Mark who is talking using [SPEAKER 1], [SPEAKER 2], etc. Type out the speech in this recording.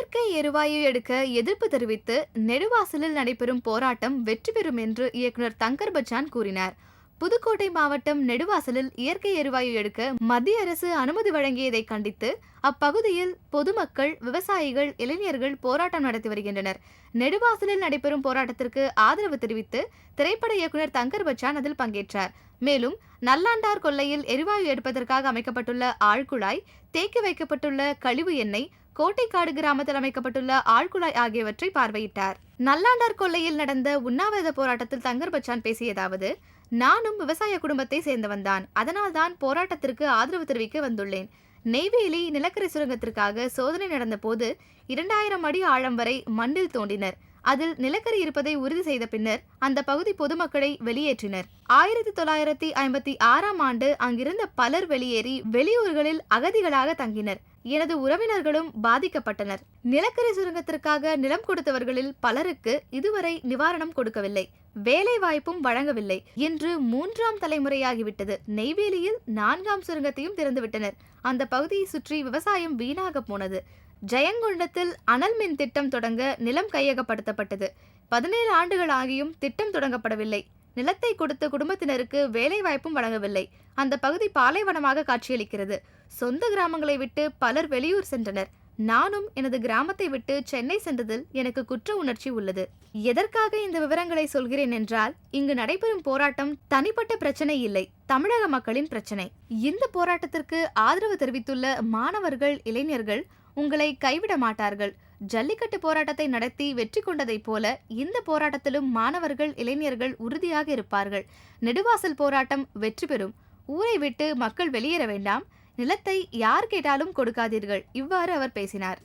[SPEAKER 1] இயற்கை எரிவாயு எடுக்க எதிர்ப்பு தெரிவித்து நெடுவாசலில் நடைபெறும் போராட்டம் வெற்றி பெறும் என்று இயக்குனர் தங்கர் பச்சான் கூறினார். புதுக்கோட்டை மாவட்டம் நெடுவாசலில் இயற்கை எரிவாயு எடுக்க மத்திய அரசு அனுமதி வழங்கியதை கண்டித்து அப்பகுதியில் பொதுமக்கள் விவசாயிகள் இளைஞர்கள் போராட்டம் நடத்தி வருகின்றனர். நெடுவாசலில் நடைபெறும் போராட்டத்திற்கு ஆதரவு தெரிவித்து திரைப்பட இயக்குனர் தங்கர் பச்சான் அதில் பங்கேற்றார். மேலும் நல்லாண்டார் கொல்லையில் எரிவாயு எடுப்பதற்காக அமைக்கப்பட்டுள்ள ஆழ்குழாய் தேக்கி வைக்கப்பட்டுள்ள கழிவு எண்ணெய் கோட்டைக்காடு கிராமத்தில் அமைக்கப்பட்டுள்ள ஆழ்குழாய் ஆகியவற்றை பார்வையிட்டார். நல்லாண்டார் கொல்லையில் நடந்த உண்ணாவிரத போராட்டத்தில் தங்கர் பச்சான் பேசியதாவது நானும் விவசாய குடும்பத்தை சேர்ந்தவன்தான் அதனால்தான் போராட்டத்திற்கு ஆதரவு தெரிவிக்க வந்துள்ளேன். நெய்வேலி நிலக்கரி சுரங்கத்திற்காக சோதனை நடந்தபோது இரண்டாயிரம் அடி ஆழம் வரை மண்ணில் தோண்டினர். அதில் நிலக்கரி இருப்பதை உறுதி செய்த பின்னர் அந்த பகுதி பொதுமக்களை வெளியேற்றினர். ஆயிரத்தி தொள்ளாயிரத்தி ஐம்பத்தி ஆறாம் ஆண்டு அங்கிருந்த பலர் வெளியேறி வெளியூர்களில் அகதிகளாக தங்கினர். எனது உறவினர்களும் பாதிக்கப்பட்டனர். நிலக்கரி சுரங்கத்திற்காக நிலம் கொடுத்தவர்களில் பலருக்கு இதுவரை நிவாரணம் கொடுக்கவில்லை. வேலை வாய்ப்பும் வழங்கவில்லை. இன்று மூன்றாம் தலைமுறையாகிவிட்டது. நெய்வேலியில் நான்காம் சுரங்கத்தையும் திறந்துவிட்டனர். அந்த பகுதியை சுற்றி விவசாயம் வீணாக போனது. ஜெயங்கொண்டத்தில் அனல் மின் திட்டம் தொடங்க நிலம் கையகப்படுத்தப்பட்டது. பதினேழு ஆண்டுகள் ஆகியும் திட்டம் தொடங்கப்படவில்லை. நிலத்தை கொடுத்த குடும்பத்தினருக்கு வேலை வாய்ப்பும் வழங்கவில்லை. அந்த பகுதி பாலைவனமாக காட்சியளிக்கிறது. சொந்த கிராமங்களை விட்டு பலர் வெளியூர் சென்றனர். நானும் எனது கிராமத்தை விட்டு சென்னை சென்றதில் எனக்கு குற்ற உணர்ச்சி உள்ளது. எதற்காக இந்த விவரங்களை சொல்கிறேன் என்றால் இங்கு நடைபெறும் போராட்டம் தனிப்பட்ட பிரச்சனை இல்லை தமிழக மக்களின் பிரச்சனை. இந்த போராட்டத்திற்கு ஆதரவு தெரிவித்துள்ள மாணவர்கள் இளைஞர்கள் உங்களை கைவிட மாட்டார்கள். ஜல்லிக்கட்டு போராட்டத்தை நடத்தி வெற்றி கொண்டதைப் போல இந்த போராட்டத்திலும் மாணவர்கள் இளைஞர்கள் உறுதியாக இருப்பார்கள். நெடுவாசல் போராட்டம் வெற்றி பெறும். ஊரை விட்டு மக்கள் வெளியேற வேண்டாம். நிலத்தை யார் கேட்டாலும் கொடுக்காதீர்கள். இவ்வாறு அவர் பேசினார்.